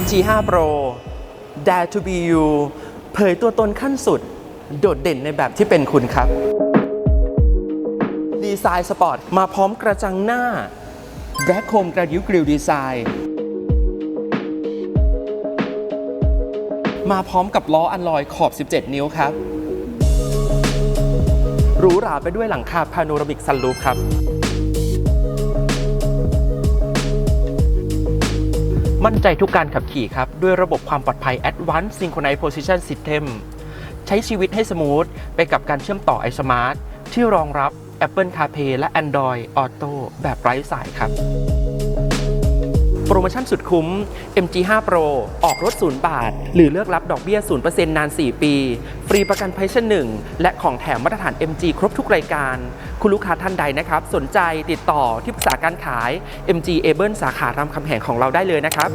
MG5 Pro Dare to be you เผยตัวตนขั้นสุด โดดเด่นในแบบที่เป็นคุณครับ ดีไซน์สปอร์ต มาพร้อมกระจังหน้า แบล็คโคมกระดิ้วกริลดีไซน์ มาพร้อมกับล้ออัลลอยขอบ 17 นิ้วครับหรูหราไปด้วยหลังคาพาโนรามิกซันรูฟครับ มั่นใจทุกการขับขี่ครับ ด้วยระบบความปลอดภัย Advanced Synchronized Position System ใช้ชีวิตให้สมูทไปกับการเชื่อมต่อ iSmart ที่รองรับ Apple CarPlay และ Android Auto แบบไร้สายครับ ปรโมชั่นสุดคุ้ม MG5 Pro ออกรถ 0 บาท หรือเลือกรับดอกเบี้ย 0%นาน 4 ปี ฟรีประกันภัยชั้นหนึ่งและของแถมมาตรฐาน MG ครบทุกรายการ คุณลูกค้าท่านใดนะครับ สนใจติดต่อที่ปรึกษาการขาย MG a b l e สาขารามคำแหงของเราได้เลยนะครับ